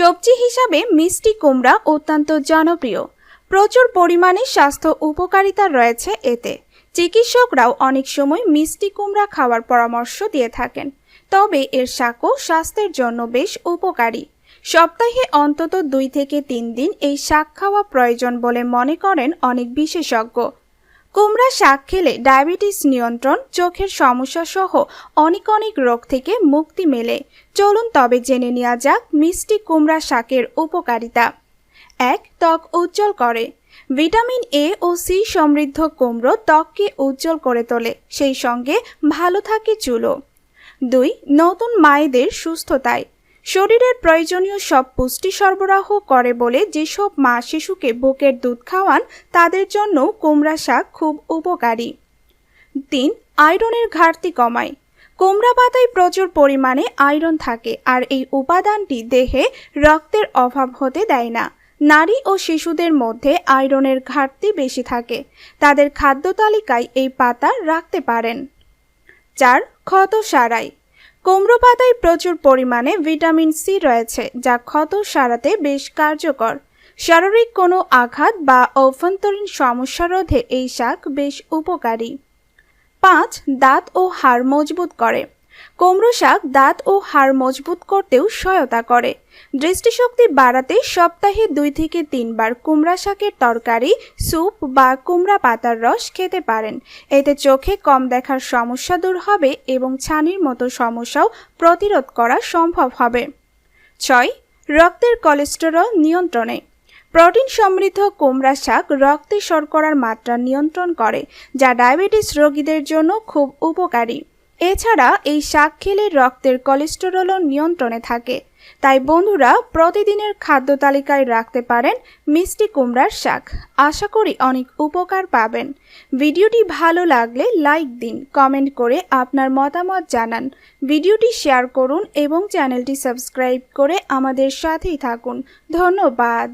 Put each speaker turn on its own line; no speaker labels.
সবজি হিসাবে মিষ্টি কুমড়া অত্যন্ত জনপ্রিয়। প্রচুর পরিমাণে স্বাস্থ্য উপকারিতা রয়েছে এতে। চিকিৎসকরাও অনেক সময় মিষ্টি কুমড়া খাওয়ার পরামর্শ দিয়ে থাকেন। তবে এর শাকও স্বাস্থ্যের জন্য বেশ উপকারী। সপ্তাহে অন্তত দুই থেকে তিন দিন এই শাক খাওয়া প্রয়োজন বলে মনে করেন অনেক বিশেষজ্ঞ। কুমড়া শাক খেলে ডায়াবেটিস নিয়ন্ত্রণ, চোখের সমস্যা সহ অনেক অনেক রোগ থেকে মুক্তি মেলে। চলুন তবে জেনে নেওয়া যাক মিষ্টি কুমড়া শাকের উপকারিতা। এক, ত্বক উজ্জ্বল করে। ভিটামিন এ ও সি সমৃদ্ধ কুমড়ো ত্বককে উজ্জ্বল করে তোলে, সেই সঙ্গে ভালো থাকে চুলও দুই, নতুন মায়েদের সুস্থতায়। শরীরের প্রয়োজনীয় সব পুষ্টি সরবরাহ করে বলে যেসব মা শিশুকে বুকের দুধ খাওয়ান, তাদের জন্য কুমড়া শাক খুব উপকারী। তিন, আয়রনের ঘাটতি কমায়। কুমড়া পাতায় প্রচুর পরিমাণে আয়রন থাকে আর এই উপাদানটি দেহে রক্তের অভাব হতে দেয় না। নারী ও শিশুদের মধ্যে আয়রনের ঘাটতি বেশি থাকে। তাদের খাদ্য তালিকায় এই পাতা রাখতে পারেন। চার, ক্ষত সারাই কুমড়ো পাতায় প্রচুর পরিমাণে ভিটামিন সি রয়েছে, যা ক্ষত সারাতে বেশ কার্যকর। শারীরিক কোনো আঘাত বা অভ্যন্তরীণ সমস্যা রোধে এই শাক বেশ উপকারী। পাঁচ, দাঁত ও হাড় মজবুত করে। কুমড়ো শাক, দাঁত ও হাড় মজবুত করতেও সহায়তা করে। দৃষ্টিশক্তি বাড়াতে সপ্তাহে দুই থেকে তিনবার কুমড়া শাকের তরকারি, স্যুপ বা কুমড়া পাতার রস খেতে পারেন। এতে চোখে কম দেখার সমস্যা দূর হবে এবং ছানির মতো সমস্যাও প্রতিরোধ করা সম্ভব হবে। ছয়, রক্তের কোলেস্টেরল নিয়ন্ত্রণে। প্রোটিন সমৃদ্ধ কুমড়া শাক রক্তে শর্করার মাত্রা নিয়ন্ত্রণ করে, যা ডায়াবেটিস রোগীদের জন্য খুব উপকারী। এছাড়া এই শাক খেলে রক্তের কোলেস্টেরলও নিয়ন্ত্রণে থাকে। তাই বন্ধুরা প্রতিদিনের খাদ্য তালিকায় রাখতে পারেন মিষ্টি কুমড়ার শাক। আশা করি অনেক উপকার পাবেন। ভিডিওটি ভালো লাগলে লাইক দিন, কমেন্ট করে আপনার মতামত জানান। ভিডিওটি শেয়ার করুন এবং চ্যানেলটি সাবস্ক্রাইব করে আমাদের সাথেই থাকুন। ধন্যবাদ।